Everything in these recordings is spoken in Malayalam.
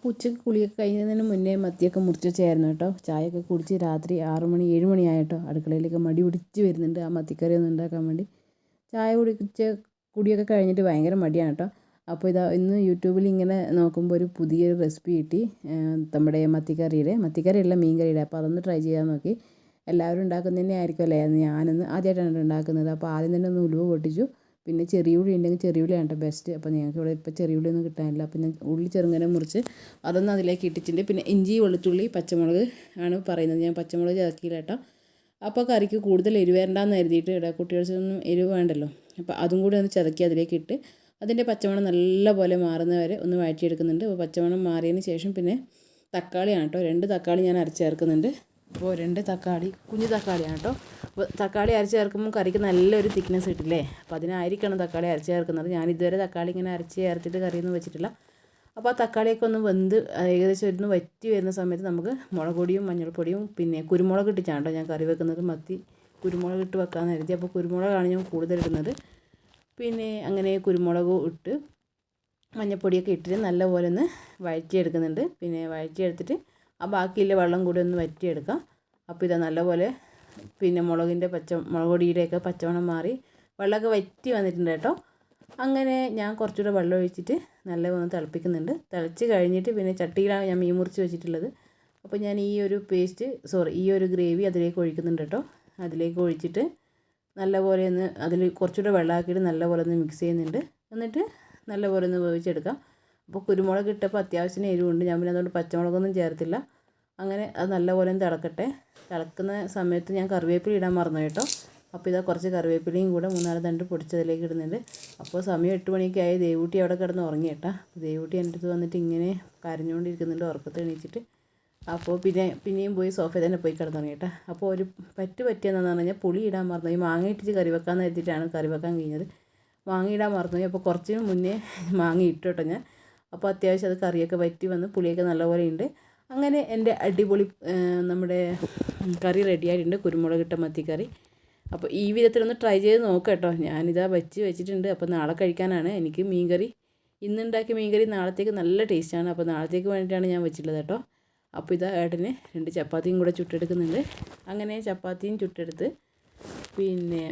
അപ്പോൾ ഉച്ചയ്ക്ക് കുളിയൊക്കെ കഴിയുന്നതിന് മുന്നേ മത്തിയൊക്കെ മുറിച്ച് വെച്ചായിരുന്നു കേട്ടോ. ചായയൊക്കെ കുടിച്ച് രാത്രി ആറ് മണി ഏഴ് മണിയായിട്ടോ അടുക്കളയിലേക്ക് മടി പിടിച്ച് വരുന്നുണ്ട് ആ മത്തിക്കറി ഒന്ന് ഉണ്ടാക്കാൻ വേണ്ടി. ചായ കുടിച്ച് കുടിയൊക്കെ കഴിഞ്ഞിട്ട് ഭയങ്കര മടിയാണ് കേട്ടോ. അപ്പോൾ ഇതാ ഇന്ന് യൂട്യൂബിൽ ഇങ്ങനെ നോക്കുമ്പോൾ ഒരു പുതിയൊരു റെസിപ്പി കിട്ടി നമ്മുടെ മത്തിക്കറിയുടെ മത്തിക്കറിയുള്ള മീൻ കറിയുടെ. അപ്പോൾ അതൊന്ന് ട്രൈ ചെയ്യാൻ നോക്കി. എല്ലാവരും ഉണ്ടാക്കുന്നതന്നെ ആയിരിക്കും അല്ലേ ഞാനൊന്ന് ആദ്യമായിട്ടാണ് ഉണ്ടാക്കുന്നത്. അപ്പോൾ ആദ്യം തന്നെ ഒന്ന് ഉലുവ പൊട്ടിച്ചു. പിന്നെ ചെറിയ ഉള്ളി ഉണ്ടെങ്കിൽ ചെറിയ ഉള്ളിയാണ് കേട്ടോ ബെസ്റ്റ് അപ്പോൾ ഞങ്ങൾക്ക് ഇവിടെ ഇപ്പോൾ ചെറിയ ഉള്ളി ഒന്നും കിട്ടാനില്ല. പിന്നെ ഉള്ളി ചെറുങ്ങനെ മുറിച്ച് അതൊന്നും അതിലേക്ക് ഇട്ടിട്ടുണ്ട്. പിന്നെ ഇഞ്ചി വെളുത്തുള്ളി പച്ചമുളക് ആണ് പറയുന്നത്. ഞാൻ പച്ചമുളക് ചതക്കിയില്ല കേട്ടോ. അപ്പോൾ കറിക്ക് കൂടുതൽ എരിവ് വരണ്ടെന്ന് കരുതിയിട്ട് ഇവിടെ കുട്ടികൾക്കൊന്നും എരിവ് വേണ്ടല്ലോ. അപ്പോൾ അതും കൂടി ഒന്ന് ചതക്കി അതിലേക്ക് ഇട്ട് അതിന്റെ പച്ചമണം നല്ലപോലെ മാറുന്നവരെ ഒന്ന് വഴറ്റിയെടുക്കുന്നുണ്ട്. അപ്പോൾ പച്ചമണം മാറിയതിന് ശേഷം പിന്നെ തക്കാളിയാണ് കേട്ടോ. രണ്ട് തക്കാളി ഞാൻ അരച്ചേർക്കുന്നുണ്ട് അപ്പോൾ രണ്ട് തക്കാളി കുഞ്ഞു തക്കാളിയാണ് കേട്ടോ. അപ്പോൾ തക്കാളി അരച്ച് ചേർക്കുമ്പോൾ കറിക്ക് നല്ലൊരു തിക്നെസ് കിട്ടില്ലേ? അപ്പോൾ അതിനായിരിക്കണം തക്കാളി അരച്ച് ചേർക്കുന്നത്. ഞാൻ ഇതുവരെ തക്കാളി ഇങ്ങനെ അരച്ച് ചേർത്തിട്ട് കറിയൊന്നും വെച്ചിട്ടില്ല. അപ്പോൾ ആ തക്കാളിയൊക്കെ ഒന്ന് വെന്ത് ഏകദേശം ഒന്ന് വറ്റി വരുന്ന സമയത്ത് നമുക്ക് മുളക് പൊടിയും മഞ്ഞൾപ്പൊടിയും പിന്നെ കുരുമുളക് ഇട്ടിട്ടാണ് കേട്ടോ ഞാൻ കറി വെക്കുന്നത്. മത്തി കുരുമുളക് ഇട്ട് വെക്കാമെന്ന് കരുതി. അപ്പോൾ കുരുമുളകാണ് ഞാൻ കൂടുതൽ ഇടുന്നത്. പിന്നെ അങ്ങനെ കുരുമുളക് ഇട്ട് മഞ്ഞൾപ്പൊടിയൊക്കെ ഇട്ടിട്ട് നല്ലപോലെ ഒന്ന് വഴറ്റിയെടുക്കുന്നുണ്ട്. പിന്നെ വഴറ്റിയെടുത്തിട്ട് ആ ബാക്കിയുള്ള വെള്ളം കൂടി ഒന്ന് വറ്റിയെടുക്കാം. അപ്പോൾ ഇതാ നല്ലപോലെ പിന്നെ മുളകിന്റെ പച്ച മുളക് പൊടിയുടെയൊക്കെ മാറി വെള്ളമൊക്കെ വറ്റി വന്നിട്ടുണ്ട് കേട്ടോ. അങ്ങനെ ഞാൻ കുറച്ചുകൂടെ വെള്ളം ഒഴിച്ചിട്ട് ഒന്ന് തിളപ്പിക്കുന്നുണ്ട്. തിളച്ച് കഴിഞ്ഞിട്ട് പിന്നെ ചട്ടിയിലാണ് ഞാൻ മീൻ മുറിച്ച് വെച്ചിട്ടുള്ളത്. അപ്പോൾ ഞാൻ ഈ ഒരു പേസ്റ്റ് സോറി ഈ ഒരു ഗ്രേവി അതിലേക്ക് ഒഴിക്കുന്നുണ്ട് കേട്ടോ. അതിലേക്ക് ഒഴിച്ചിട്ട് നല്ലപോലെ ഒന്ന് അതിൽ കുറച്ചുകൂടെ വെള്ളമാക്കിയിട്ട് നല്ലപോലെ ഒന്ന് മിക്സ് ചെയ്യുന്നുണ്ട്. എന്നിട്ട് നല്ലപോലെ ഒന്ന് വേവിച്ചെടുക്കാം. അപ്പോൾ കുരുമുളക് ഇട്ടപ്പോൾ അത്യാവശ്യത്തിന് എരിവുണ്ട്. ഞാൻ പിന്നെ അതുകൊണ്ട് പച്ചമുളകൊന്നും ചേർത്തില്ല. അങ്ങനെ അത് നല്ലപോലെ തിളക്കട്ടെ. തിളക്കുന്ന സമയത്ത് ഞാൻ കറിവേപ്പില ഇടാൻ മറന്നു കേട്ടോ. അപ്പോൾ ഇതാ കുറച്ച് കറിവേപ്പിലയും കൂടെ മൂന്നാൽ തണ്ട് പൊടിച്ചതിലേക്ക് ഇടുന്നുണ്ട്. അപ്പോൾ സമയം എട്ട് മണിയൊക്കെ ആയി. ദേവൂട്ടി അവിടെ കിടന്ന് ഉറങ്ങി കേട്ടോ. ദേവൂട്ടി എന്റെ അടുത്ത് വന്നിട്ട് ഇങ്ങനെ കരഞ്ഞുകൊണ്ടിരിക്കുന്നുണ്ട് ഉറക്കത്ത് എണീച്ചിട്ട്. അപ്പോൾ പിന്നെ പിന്നെയും പോയി സോഫയിൽ തന്നെ പോയി കിടന്നു കേട്ടോ. അപ്പോൾ ഒരു പറ്റ് പറ്റിയെന്നു പറഞ്ഞാൽ പുളി ഇടാൻ മറന്നു. ഈ മാങ്ങ ഇട്ടിട്ട് കറി വെക്കാമെന്ന് കരുതിയിട്ടാണ് കറി വെക്കാൻ കഴിഞ്ഞത്. മാങ്ങ ഇടാൻ മറന്നു അപ്പോൾ കുറച്ച് മുന്നേ മാങ്ങ ഇട്ടു കേട്ടോ ഞാൻ. അപ്പോൾ അത്യാവശ്യം അത് കറിയൊക്കെ വറ്റി വന്ന് പുളിയൊക്കെ നല്ലപോലെ ഉണ്ട്. അങ്ങനെ എന്റെ അടിപൊളി നമ്മുടെ കറി റെഡി ആയിട്ടുണ്ട് കുരുമുളകിട്ട മത്തിക്കറി. അപ്പോൾ ഈ വിധത്തിലൊന്ന് ട്രൈ ചെയ്ത് നോക്കാം കേട്ടോ. ഞാനിതാ വെച്ച് വെച്ചിട്ടുണ്ട്. അപ്പോൾ നാളെ കഴിക്കാനാണ് എനിക്ക് മീൻകറി. ഇന്നുണ്ടാക്കിയ മീൻകറി നാളത്തേക്ക് നല്ല ടേസ്റ്റാണ് അപ്പോൾ നാളത്തേക്ക് വേണ്ടിയിട്ടാണ് ഞാൻ വെച്ചിട്ടുള്ളത് കേട്ടോ. അപ്പോൾ ഇതാ ഏട്ടന് രണ്ട് ചപ്പാത്തിയും കൂടെ ചുട്ടെടുക്കുന്നുണ്ട്. അങ്ങനെ ചപ്പാത്തിയും ചുട്ടെടുത്ത് പിന്നെ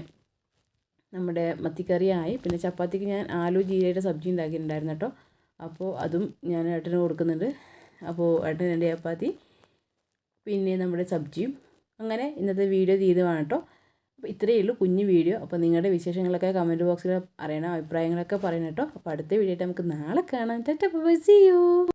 നമ്മുടെ മത്തിക്കറിയായി പിന്നെ ചപ്പാത്തിക്ക് ഞാൻ ആലു ജീരയുടെ സബ്ജി ഉണ്ടാക്കിയിട്ടുണ്ടായിരുന്നു കേട്ടോ. അപ്പോൾ അതും ഞാൻ ഏട്ടന് കൊടുക്കുന്നുണ്ട്. അപ്പോൾ ഏട്ടൻ ചപ്പാത്തി പിന്നെ നമ്മുടെ സബ്ജിയും. അങ്ങനെ ഇന്നത്തെ വീഡിയോ തീരുവാണ് കേട്ടോ. അപ്പോൾ ഇത്രയേ ഉള്ളൂ കുഞ്ഞു വീഡിയോ. അപ്പോൾ നിങ്ങളുടെ വിശേഷങ്ങളൊക്കെ കമന്റ് ബോക്സിൽ അറിയണം അഭിപ്രായങ്ങളൊക്കെ പറയണം കേട്ടോ. അപ്പോൾ അടുത്ത വീഡിയോ ആയിട്ട് നമുക്ക് നാളെ കാണാം. Tata by C U